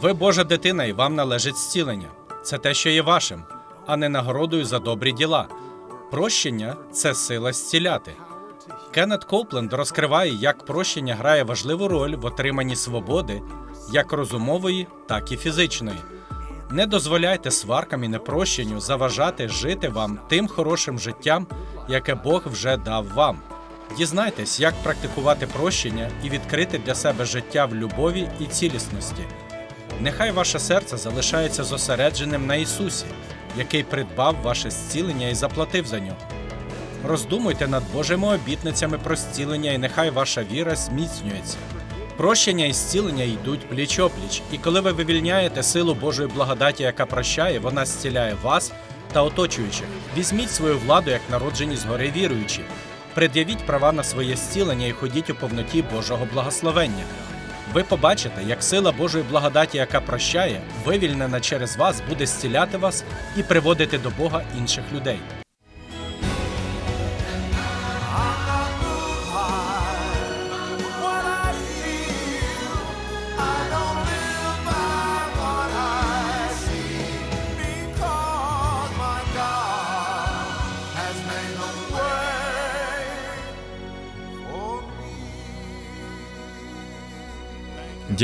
Ви Божа дитина, і вам належить зцілення. Це те, що є вашим, а не нагородою за добрі діла. Прощення це сила зціляти. Кеннет Копленд розкриває, як прощення грає важливу роль в отриманні свободи, як розумової, так і фізичної. Не дозволяйте сваркам і непрощенню заважати жити вам тим хорошим життям, яке Бог вже дав вам. Дізнайтесь, як практикувати прощення і відкрити для себе життя в любові і цілісності. Нехай ваше серце залишається зосередженим на Ісусі, який придбав ваше зцілення і заплатив за нього. Роздумуйте над Божими обітницями про зцілення, і нехай ваша віра зміцнюється. Прощення і зцілення йдуть пліч опліч, і коли ви вивільняєте силу Божої благодаті, яка прощає, вона зціляє вас та оточуючих. Візьміть свою владу як народжені згори віруючі. Пред'явіть права на своє зцілення і ходіть у повноті Божого благословення. Ви побачите, як сила Божої благодаті, яка прощає, вивільнена через вас, буде зціляти вас і приводити до Бога інших людей.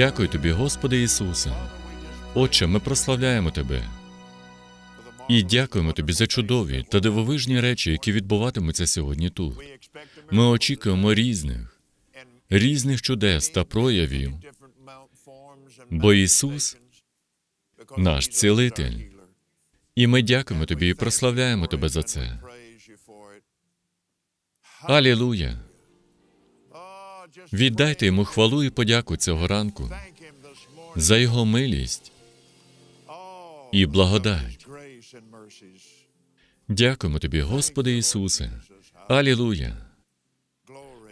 Дякую тобі, Господи Ісусе. Отче, ми прославляємо Тебе. І дякуємо тобі за чудові та дивовижні речі, які відбуватимуться сьогодні тут. Ми очікуємо різних, різних чудес та проявів, бо Ісус наш цілитель. І ми дякуємо тобі і прославляємо тебе за це. Алілуя! Віддайте йому хвалу і подяку цього ранку за його милість і благодать. Дякуємо тобі, Господи Ісусе. Алілуя!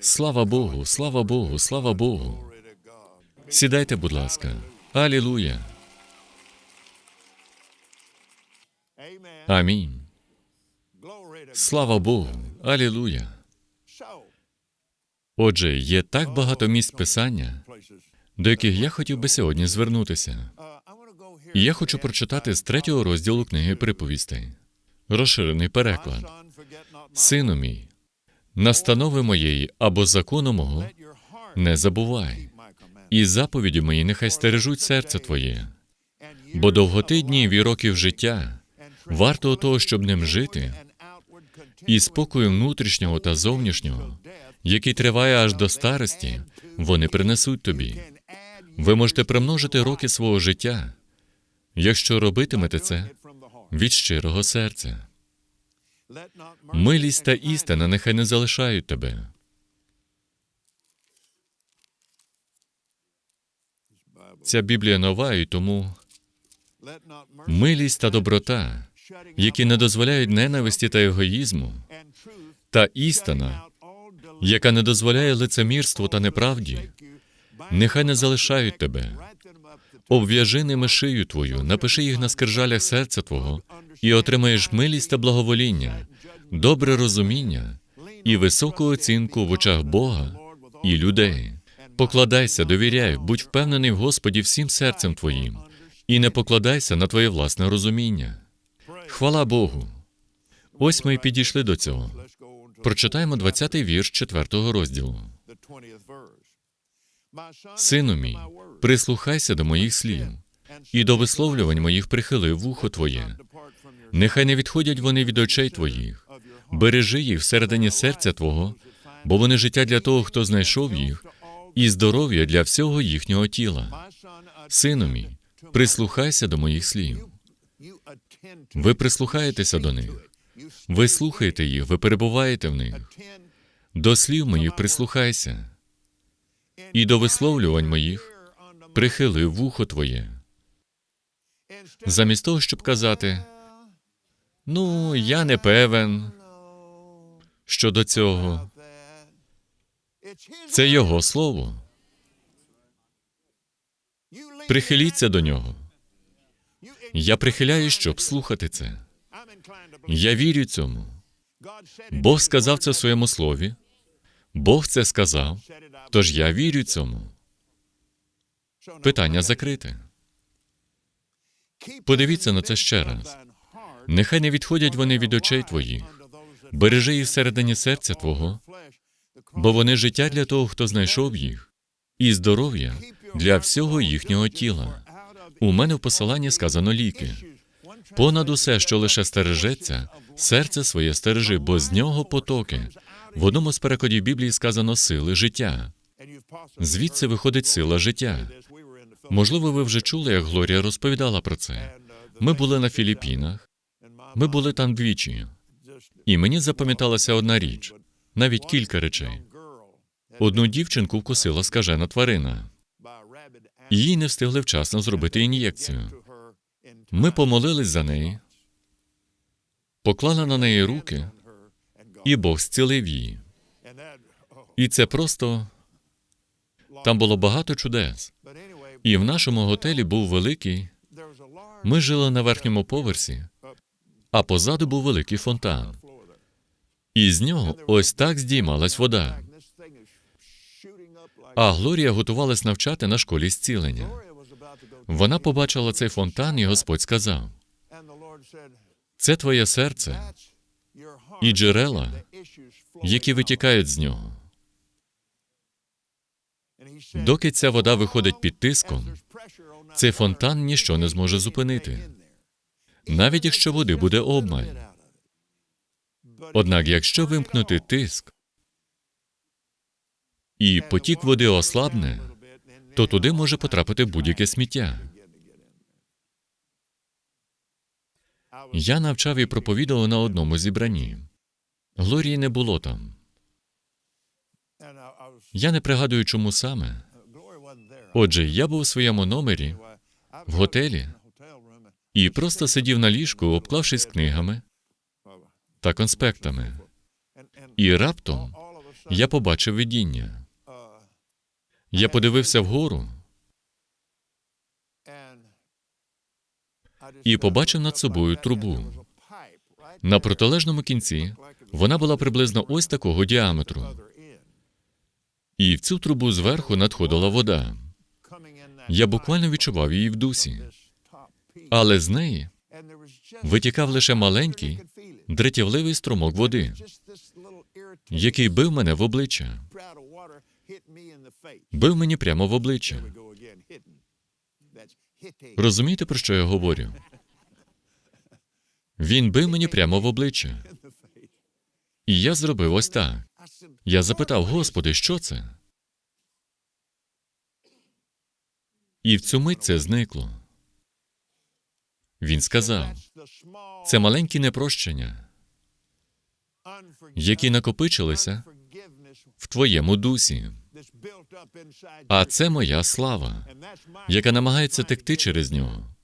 Слава Богу, слава Богу, слава Богу. Сідайте, будь ласка. Алілуя. Амінь. Слава Богу. Алілуя. Отже, є так багато місць писання, до яких я хотів би сьогодні звернутися. І я хочу прочитати з третього розділу книги приповістей. Розширений переклад. Сину мій, настанови моєї або закону мого не забувай, і заповіді мої нехай стережуть серце твоє, бо довготи днів і років життя варто того, щоб ним жити, і спокою внутрішнього та зовнішнього, який триває аж до старості, вони принесуть тобі. Ви можете примножити роки свого життя, якщо робитимете це від щирого серця. Милість та істина нехай не залишають тебе. Ця Біблія нова, і тому милість та доброта, які не дозволяють ненависті та егоїзму, та істина, яка не дозволяє лицемірству та неправді, нехай не залишають тебе. Обв'яжи ними шию твою, напиши їх на скрижалях серця твого, і отримаєш милість та благовоління, добре розуміння і високу оцінку в очах Бога і людей. Покладайся, довіряй, будь впевнений в Господі всім серцем твоїм, і не покладайся на твоє власне розуміння. Хвала Богу. Ось ми й підійшли до цього. Прочитаємо 20-й вірш 4-го розділу. Сину мій, прислухайся до моїх слів, і до висловлювань моїх прихили вухо твоє. Нехай не відходять вони від очей твоїх, бережи їх всередині серця твого, бо вони життя для того, хто знайшов їх, і здоров'я для всього їхнього тіла. Сину мій, прислухайся до моїх слів. Ви прислухаєтеся до них, ви слухаєте їх, ви перебуваєте в них. До слів моїх прислухайся, і до висловлювань моїх прихили вухо твоє. Замість того, щоб казати, ну, я не певен щодо цього. Це його слово. Прихиліться до нього. Я прихиляюсь, щоб слухати це. Я вірю цьому. Бог сказав це в своєму слові. Бог це сказав, тож я вірю цьому. Питання закрите. Подивіться на це ще раз. Нехай не відходять вони від очей твоїх. Бережи їх всередині серця твого, бо вони життя для того, хто знайшов їх, і здоров'я для всього їхнього тіла. У мене в посиланні сказано ліки. Понад усе, що лише стережеться, серце своє стережи, бо з нього потоки. В одному з перекладів Біблії сказано сили життя. Звідси виходить сила життя. Можливо, ви вже чули, як Глорія розповідала про це. Ми були на Філіппінах, ми були там двічі, і мені запам'яталася одна річ, навіть кілька речей. Одну дівчинку вкусила скажена тварина. Їй не встигли вчасно зробити ін'єкцію. Ми помолились за неї, поклали на неї руки, і Бог зцілив її. І це просто там було багато чудес. І в нашому готелі був великий. Ми жили на верхньому поверсі, а позаду був великий фонтан. І з нього ось так здіймалась вода. А Глорія готувалась навчати на школі зцілення. Вона побачила цей фонтан, і Господь сказав: це твоє серце і джерела, які витікають з нього. Доки ця вода виходить під тиском, цей фонтан ніщо не зможе зупинити, навіть якщо води буде обмаль. Однак, якщо вимкнути тиск і потік води ослабне, то туди може потрапити будь-яке сміття. Я навчав і проповідував на одному зібранні. Глорії не було там. Я не пригадую, чому саме. Отже, я був у своєму номері в готелі і просто сидів на ліжку, обклавшись книгами та конспектами. І раптом я побачив видіння. Я подивився вгору і побачив над собою трубу. На протилежному кінці вона була приблизно ось такого діаметру. І в цю трубу зверху надходила вода. Я буквально відчував її в дусі, але з неї витікав лише маленький, дратівливий струмок води, який бив мене в обличчя, бив мені прямо в обличчя. Розумієте, про що я говорю? Він бив мені прямо в обличчя. І я зробив ось так. Я запитав, Господи, що це? І в цю мить це зникло. Він сказав: це маленькі непрощення, які накопичилися в твоєму дусі. А це моя слава, яка намагається текти через нього.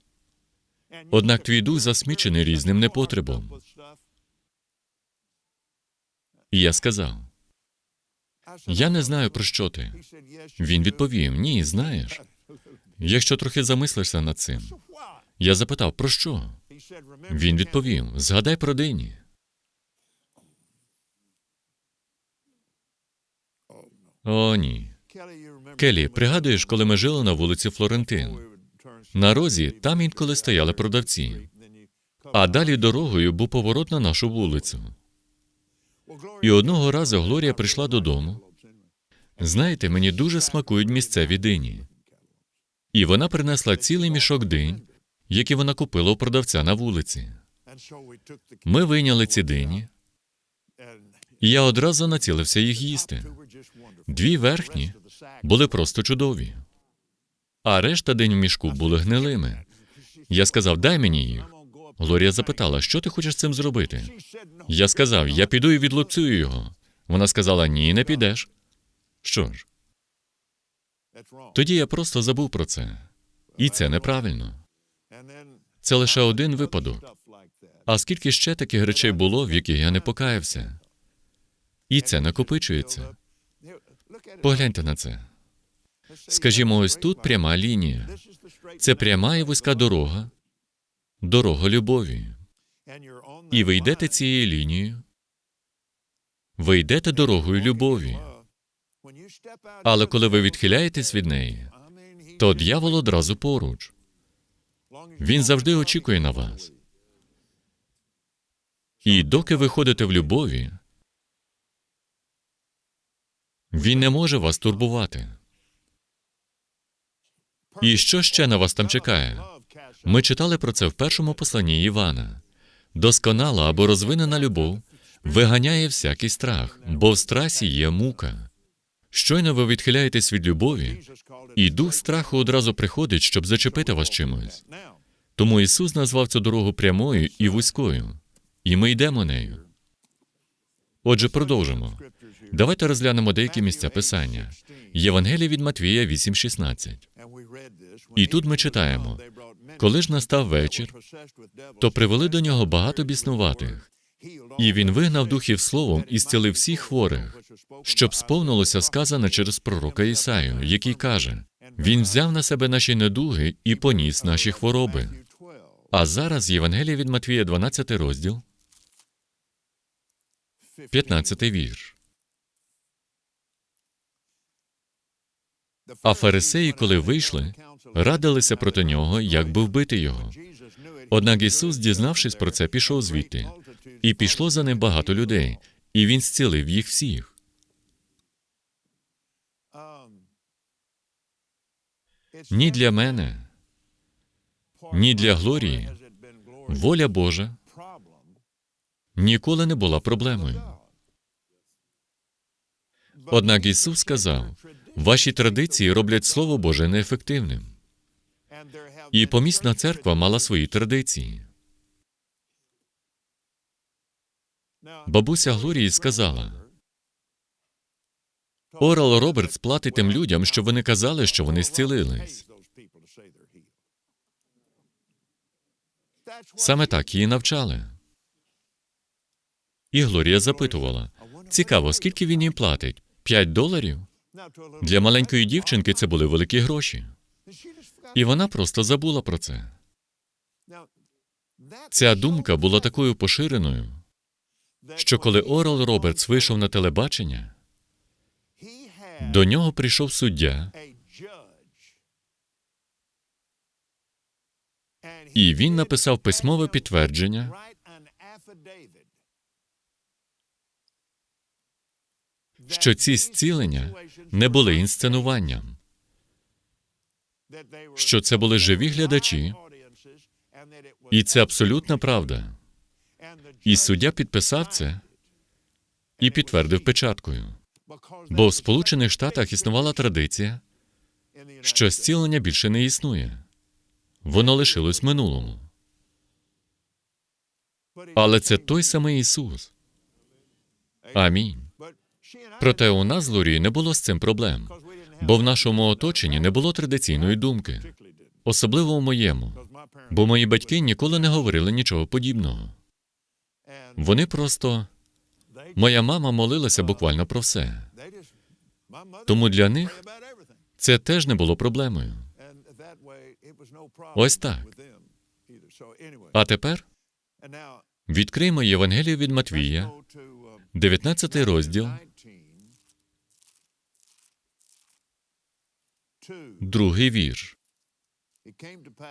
Однак твій дух засмічений різним непотребом. І я сказав: я не знаю, про що ти. Він відповів: Ні, знаєш. Якщо трохи замислишся над цим, я запитав, про що? Він відповів: згадай про дині. О, ні. Келі, пригадуєш, коли ми жили на вулиці Флорентин? На розі там інколи стояли продавці, а далі дорогою був поворот на нашу вулицю. І одного разу Глорія прийшла додому. Знаєте, мені дуже смакують місцеві дині. І вона принесла цілий мішок динь, які вона купила у продавця на вулиці. Ми вийняли ці дині, і я одразу націлився їх їсти. Дві верхні були просто чудові, а решта день в мішку були гнилими. Я сказав, дай мені їх. Глорія запитала, що ти хочеш цим зробити? Я сказав, я піду і відлупцюю його. Вона сказала, ні, не підеш. Що ж, тоді я просто забув про це. І це неправильно. Це лише один випадок. А скільки ще таких речей було, в яких я не покаявся? І це накопичується. Погляньте на це. Скажімо, ось тут пряма лінія. Це пряма і вузька дорога, дорога любові. І ви йдете цією лінією. Ви йдете дорогою любові. Але коли ви відхиляєтесь від неї, то дьявол одразу поруч. Він завжди очікує на вас. І доки ви ходите в любові, він не може вас турбувати. І що ще на вас там чекає? Ми читали про це в першому посланні Івана. Досконала або розвинена любов виганяє всякий страх, бо в страсі є мука. Щойно ви відхиляєтесь від любові, і дух страху одразу приходить, щоб зачепити вас чимось. Тому Ісус назвав цю дорогу прямою і вузькою, і ми йдемо нею. Отже, продовжимо. Давайте розглянемо деякі місця Писання. Євангеліє від Матвія 8,16. І тут ми читаємо, коли ж настав вечір, То привели до нього багато біснуватих, і він вигнав духів словом і зцілив всіх хворих, щоб сповнилося сказане через пророка Ісаю, який каже: Він взяв на себе наші недуги і поніс наші хвороби. А зараз Євангеліє від Матвія, 12 розділ, 15 вірш. А фарисеї, коли вийшли, радилися проти нього, як би вбити його. Однак Ісус, дізнавшись про це, пішов звідти, і пішло за ним багато людей, і він зцілив їх всіх. Ні для мене, ні для Глорії воля Божа ніколи не була проблемою. Однак Ісус сказав: ваші традиції роблять Слово Боже неефективним. І помісна церква мала свої традиції. Бабуся Глорії сказала: Орал Робертс платить тим людям, щоб вони казали, що вони зцілились. Саме так її навчали. І Глорія запитувала: цікаво, скільки він їм платить? П'ять доларів? Для маленької дівчинки це були великі гроші. І вона просто забула про це. Ця думка була такою поширеною, що коли Орал Робертс вийшов на телебачення, до нього прийшов суддя, і він написав письмове підтвердження, що ці зцілення не були інсценуванням, що це були живі глядачі, і це абсолютна правда. І суддя підписав це і підтвердив печаткою. Бо в Сполучених Штатах існувала традиція, що зцілення більше не існує. Воно лишилось минулому. Але це той самий Ісус. Амінь. Проте у нас з Лорією не було з цим проблем, бо в нашому оточенні не було традиційної думки, особливо в моєму, бо мої батьки ніколи не говорили нічого подібного. Вони просто моя мама молилася буквально про все. Тому для них це теж не було проблемою. Ось так. А тепер відкриємо Євангелію від Матвія, 19 розділ, другий вірш.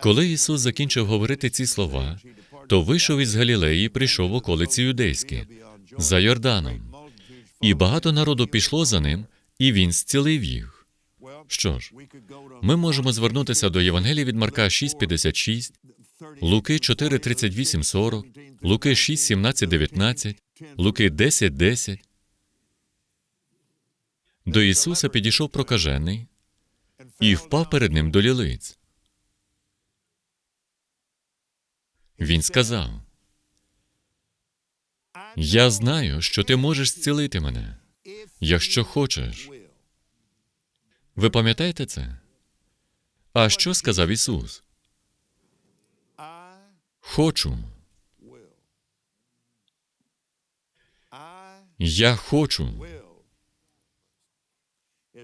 Коли Ісус закінчив говорити ці слова, то вийшов із Галілеї, і прийшов в околиці юдейські, за Йорданом, і багато народу пішло за ним, і він зцілив їх. Що ж, ми можемо звернутися до Євангелії від Марка 6,56, Луки 4, 38, 40, Луки 6, 17, 19, Луки 10, 10. До Ісуса підійшов прокажений і впав перед ним до лілиць. Він сказав: Я знаю, що ти можеш зцілити мене, якщо хочеш. Ви пам'ятаєте це? А що сказав Ісус? Хочу. Я хочу.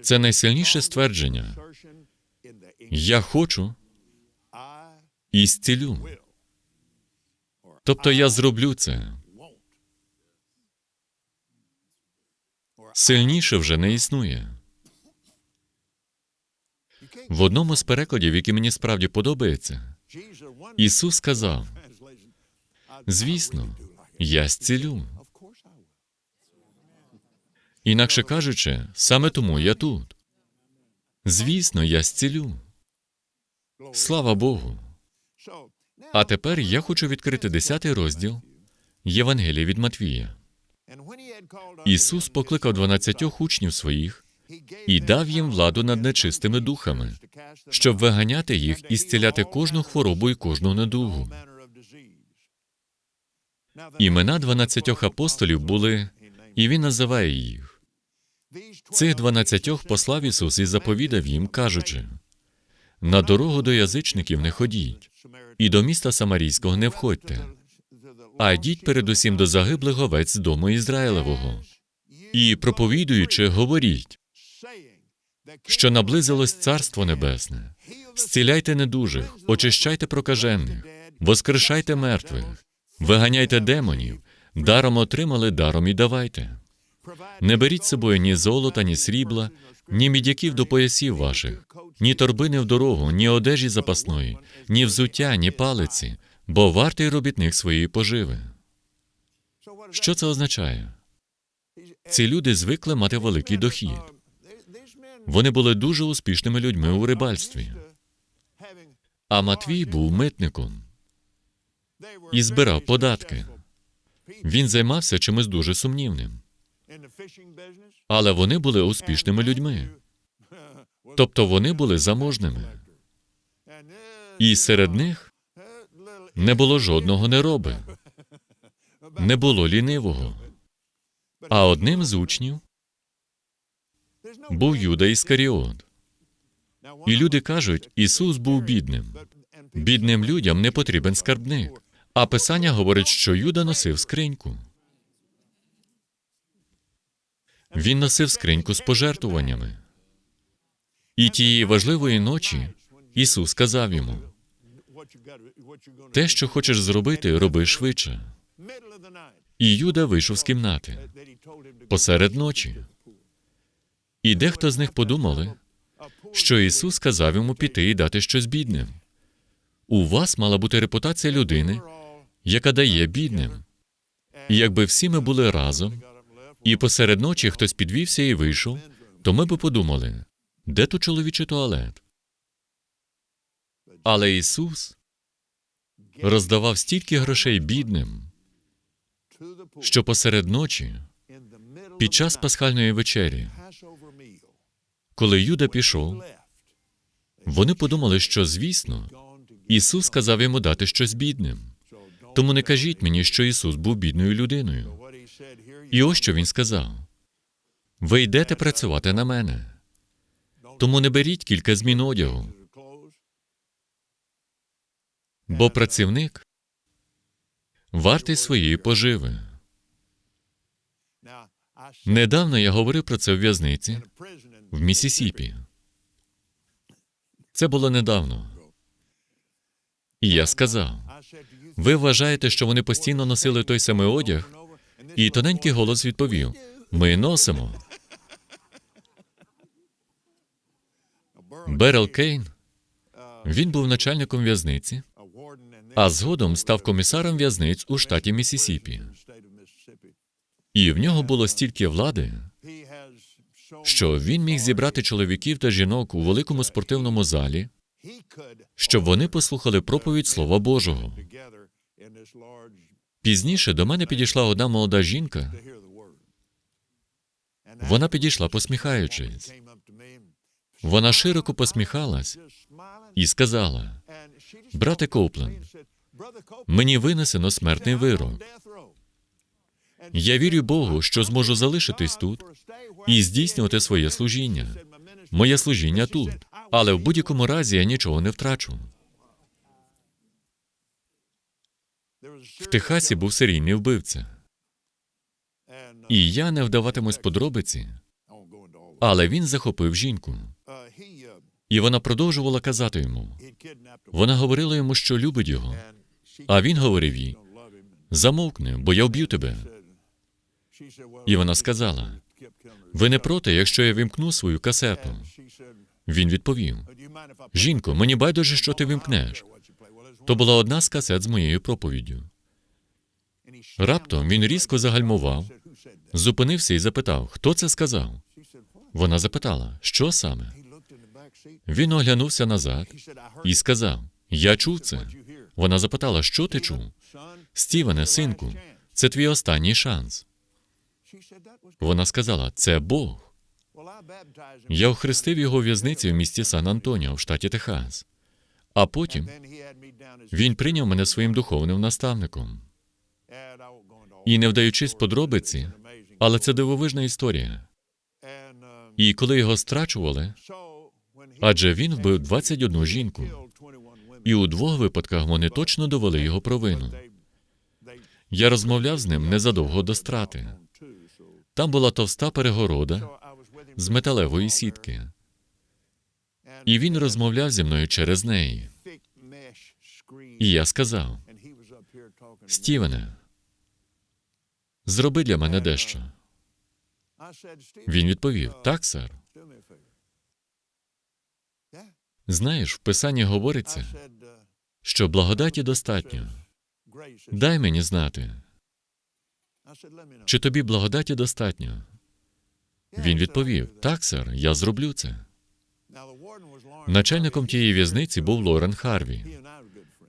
Це найсильніше ствердження. Я хочу і зцілю. Тобто я зроблю це. Сильніше вже не існує. В одному з перекладів, який мені справді подобається, Ісус сказав: звісно, я зцілю. Інакше кажучи, саме тому я тут. Звісно, я зцілю. Слава Богу. А тепер я хочу відкрити 10 розділ Євангелія від Матвія. Ісус покликав 12 учнів своїх і дав їм владу над нечистими духами, щоб виганяти їх і зціляти кожну хворобу і кожну недугу. Імена 12 апостолів були, і він називає їх. Цих 12 послав Ісус і заповідав їм, кажучи: на дорогу до язичників не ходіть, і до міста Самарійського не входьте, а йдіть передусім до загиблих овець дому Ізраїлевого. І проповідуючи, говоріть, що наблизилось Царство Небесне. Зціляйте недужих, очищайте прокажених, воскрешайте мертвих, виганяйте демонів, даром отримали, даром і давайте. Не беріть з собою ні золота, ні срібла, ні мідяків до поясів ваших, ні торбини в дорогу, ні одежі запасної, ні взуття, ні палиці, бо вартий робітник своєї поживи. Що це означає? Ці люди звикли мати великий дохід. Вони були дуже успішними людьми у рибальстві. А Матвій був митником і збирав податки. Він займався чимось дуже сумнівним. Але вони були успішними людьми. Тобто вони були заможними. І серед них не було жодного нероби, не було лінивого. А одним з учнів був Юда Іскаріот. І люди кажуть, Ісус був бідним. Бідним людям не потрібен скарбник. А Писання говорить, що Юда носив скриньку. Він носив скриньку з пожертвуваннями. І тієї важливої ночі Ісус сказав йому: те, що хочеш зробити, роби швидше. І Юда вийшов з кімнати посеред ночі. І дехто з них подумали, що Ісус сказав йому піти і дати щось бідним. У вас мала бути репутація людини, яка дає бідним. І якби всі ми були разом, і посеред ночі хтось підвівся і вийшов, то ми би подумали, де тут чоловічий туалет? Але Ісус роздавав стільки грошей бідним, що посеред ночі, під час пасхальної вечері, коли Юда пішов, вони подумали, що, звісно, Ісус сказав йому дати щось бідним. Тому не кажіть мені, що Ісус був бідною людиною. І ось що Він сказав: ви йдете працювати на мене. Тому не беріть кілька змін одягу, бо працівник вартий своєї поживи. Недавно я говорив про це в в'язниці в Місісіпі. Це було недавно. І я сказав: ви вважаєте, що вони постійно носили той самий одяг? І тоненький голос відповів: Ми носимо. Берел Кейн. Він був начальником в'язниці, а згодом став комісаром в'язниць у штаті Місісіпі. І в нього було стільки влади, що він міг зібрати чоловіків та жінок у великому спортивному залі, щоб вони послухали проповідь Слова Божого. Пізніше до мене підійшла одна молода жінка. Вона підійшла, посміхаючись. Вона широко посміхалась і сказала: Брате Коупленд, мені винесено смертний вирок. Я вірю Богу, що зможу залишитись тут і здійснювати своє служіння. Моє служіння тут, але в будь-якому разі я нічого не втрачу. В Техасі був серійний вбивця. І я не вдаватимусь подробиці, але він захопив жінку. І вона продовжувала казати йому. Вона говорила йому, що любить його, а він говорив їй: замовкни, бо я вб'ю тебе. І вона сказала: Ви не проти, якщо я вімкну свою касету? Він відповів: Жінко, мені байдуже, що ти вімкнеш. То була одна з касет з моєю проповіддю. Раптом він різко загальмував, зупинився і запитав, хто це сказав. Вона запитала, що саме. Він оглянувся назад і сказав: Я чув це. Вона запитала, що ти чув? Стівене, синку, це твій останній шанс. Вона сказала: це Бог. Я охрестив його в в'язниці в місті Сан Антоніо в штаті Техас. А потім він прийняв мене своїм духовним наставником. І не вдаючись подробиці, але це дивовижна історія. І коли його страчували, адже він вбив 21 жінку, і у двох випадках вони точно довели його провину. Я розмовляв з ним незадовго до страти. Там була товста перегорода з металевої сітки, і він розмовляв зі мною через неї. І я сказав: Стівене, зроби для мене дещо. Він відповів: Так, сер. Знаєш, в писанні говориться, що благодаті достатньо. Дай мені знати, чи тобі благодаті достатньо. Він відповів: Так, сер, я зроблю це. Начальником тієї в'язниці був Лорен Харві.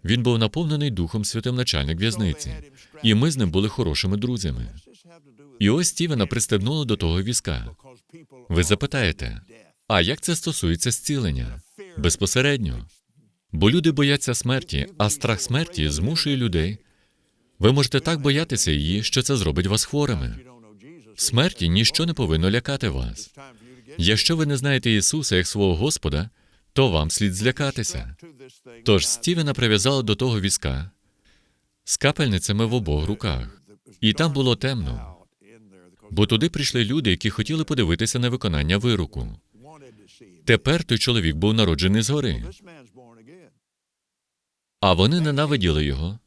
Він був наповнений Духом Святим начальник в'язниці, і ми з ним були хорошими друзями. І ось Стівена пристебнули до того візка. Ви запитаєте, а як це стосується зцілення? Безпосередньо. Бо люди бояться смерті, а страх смерті змушує людей. Ви можете так боятися її, що це зробить вас хворими. Смерті ніщо не повинно лякати вас. Якщо ви не знаєте Ісуса як свого Господа, то вам слід злякатися. Тож Стівена прив'язали до того візка з капельницями в обох руках, і там було темно, бо туди прийшли люди, які хотіли подивитися на виконання вироку. Тепер той чоловік був народжений згори, а вони ненавиділи його.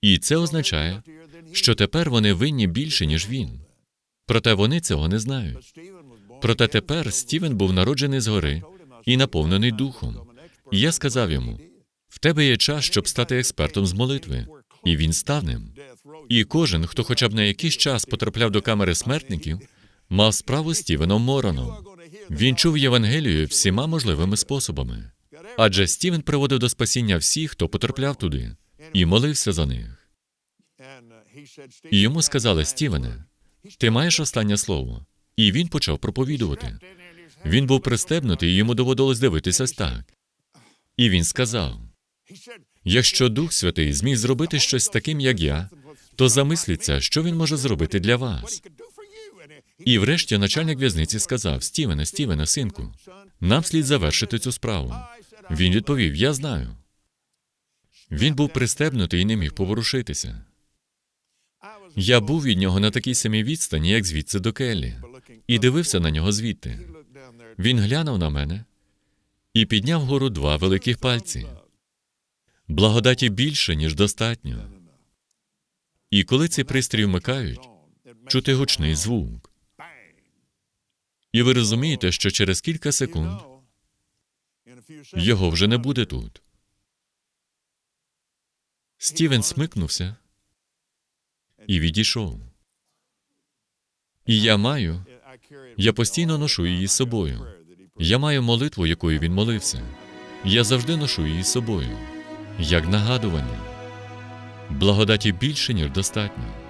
І це означає, що тепер вони винні більше, ніж він. Проте вони цього не знають. Проте тепер Стівен був народжений згори і наповнений духом. І я сказав йому: в тебе є час, щоб стати експертом з молитви, і він став ним. І кожен, хто хоча б на якийсь час потрапляв до камери смертників, мав справу з Стівеном Мороном. Він чув Євангелію всіма можливими способами. Адже Стівен приводив до спасіння всіх, хто потрапляв туди, і молився за них. І йому сказали: Стівене, ти маєш останнє слово. І він почав проповідувати. Він був пристебнутий, і йому доводилось дивитися так. І він сказав: якщо Дух Святий зміг зробити щось таким, як я, то замисліться, що він може зробити для вас. І врешті начальник в'язниці сказав: Стівене, Стівене, синку, нам слід завершити цю справу. Він відповів: Я знаю. Він був пристебнутий і не міг поворушитися. Я був від нього на такій самій відстані, як звідси до Келлі, і дивився на нього звідти. Він глянув на мене і підняв вгору два великих пальці. Благодаті більше, ніж достатньо. І коли цей пристрій вмикають, чути гучний звук. І ви розумієте, що через кілька секунд його вже не буде тут. Стівен смикнувся і відійшов. І я маю, я постійно ношу її з собою. Я маю молитву, якою він молився. Я завжди ношу її з собою, як нагадування. Благодаті більше, ніж достатньо.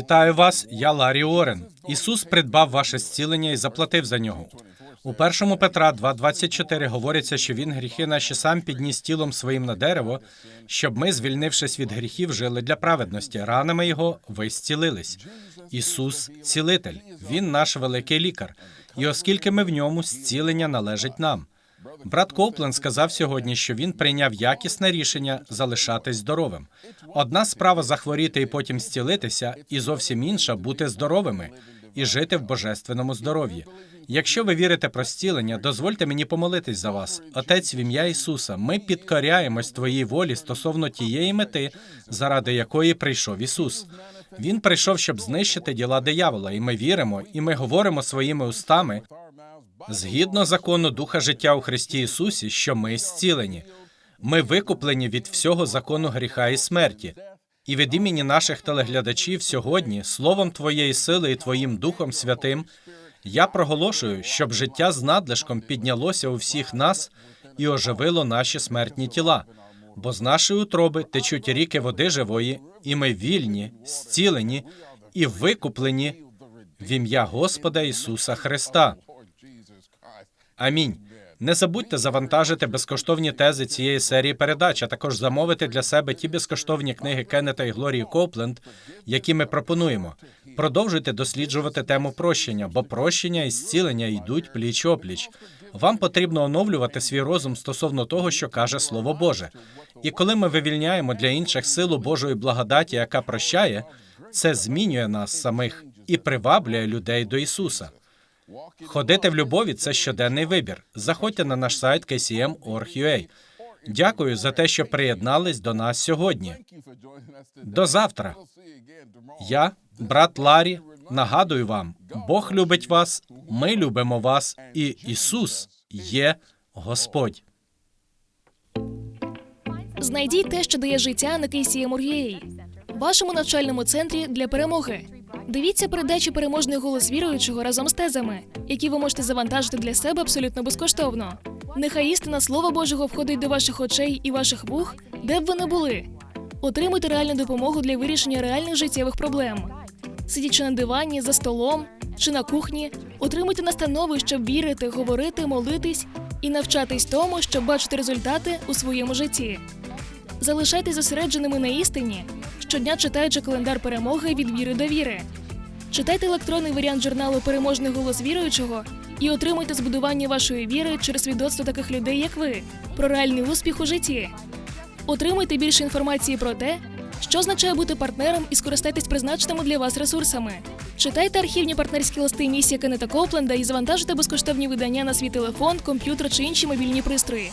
Вітаю вас, я Ларі Орен. Ісус придбав ваше зцілення і заплатив за нього. У першому Петра 2.24 говориться, що він гріхи наші сам підніс тілом своїм на дерево, щоб ми, звільнившись від гріхів, жили для праведності. Ранами його ви зцілились. Ісус цілитель, він наш великий лікар. І оскільки ми в ньому, зцілення належить нам. Брат Коплен сказав сьогодні, що він прийняв якісне рішення залишатись здоровим. Одна справа захворіти і потім зцілитися, і зовсім інша бути здоровими і жити в божественному здоров'ї. Якщо ви вірите про зцілення, дозвольте мені помолитись за вас. Отець, в ім'я Ісуса, ми підкоряємось Твоїй волі стосовно тієї мети, заради якої прийшов Ісус. Він прийшов, щоб знищити діла диявола, і ми віримо, і ми говоримо своїми устами, згідно закону Духа життя у Христі Ісусі, що ми зцілені. Ми викуплені від всього закону гріха і смерті. І від імені наших телеглядачів сьогодні, словом Твоєї сили і Твоїм Духом Святим, я проголошую, щоб життя з надлишком піднялося у всіх нас і оживило наші смертні тіла. Бо з нашої утроби течуть ріки води живої, і ми вільні, зцілені і викуплені в ім'я Господа Ісуса Христа. Амінь. Не забудьте завантажити безкоштовні тези цієї серії передач, а також замовити для себе ті безкоштовні книги Кеннета і Глорії Копленд, які ми пропонуємо. Продовжуйте досліджувати тему прощення, бо прощення і зцілення йдуть пліч опліч. Вам потрібно оновлювати свій розум стосовно того, що каже Слово Боже. І коли ми вивільняємо для інших силу Божої благодаті, яка прощає, це змінює нас самих і приваблює людей до Ісуса. Ходити в любові це щоденний вибір. Заходьте на наш сайт kcm.org.ua. Дякую за те, що приєднались до нас сьогодні. До завтра. Я, брат Ларі, нагадую вам: Бог любить вас, ми любимо вас, і Ісус є Господь. Знайдіть те, що дає життя на KCM.org.ua, вашому навчальному центрі для перемоги. Дивіться передачі переможний голос віруючого разом з тезами, які ви можете завантажити для себе абсолютно безкоштовно. Нехай істина Слова Божого входить до ваших очей і ваших вух, де б ви не були. Отримуйте реальну допомогу для вирішення реальних життєвих проблем. Сидячи на дивані, за столом чи на кухні, отримуйте настанови, щоб вірити, говорити, молитись і навчатись тому, щоб бачити результати у своєму житті. Залишайтесь зосередженими на істині, щодня читаючи календар перемоги від віри до віри. Читайте електронний варіант журналу Переможний голос віруючого і отримуйте збудування вашої віри через свідоцтво таких людей, як ви, про реальний успіх у житті. Отримуйте більше інформації про те, що означає бути партнером і скористайтесь призначеними для вас ресурсами. Читайте архівні партнерські листи місія Кеннета Копленда і завантажуйте безкоштовні видання на свій телефон, комп'ютер чи інші мобільні пристрої.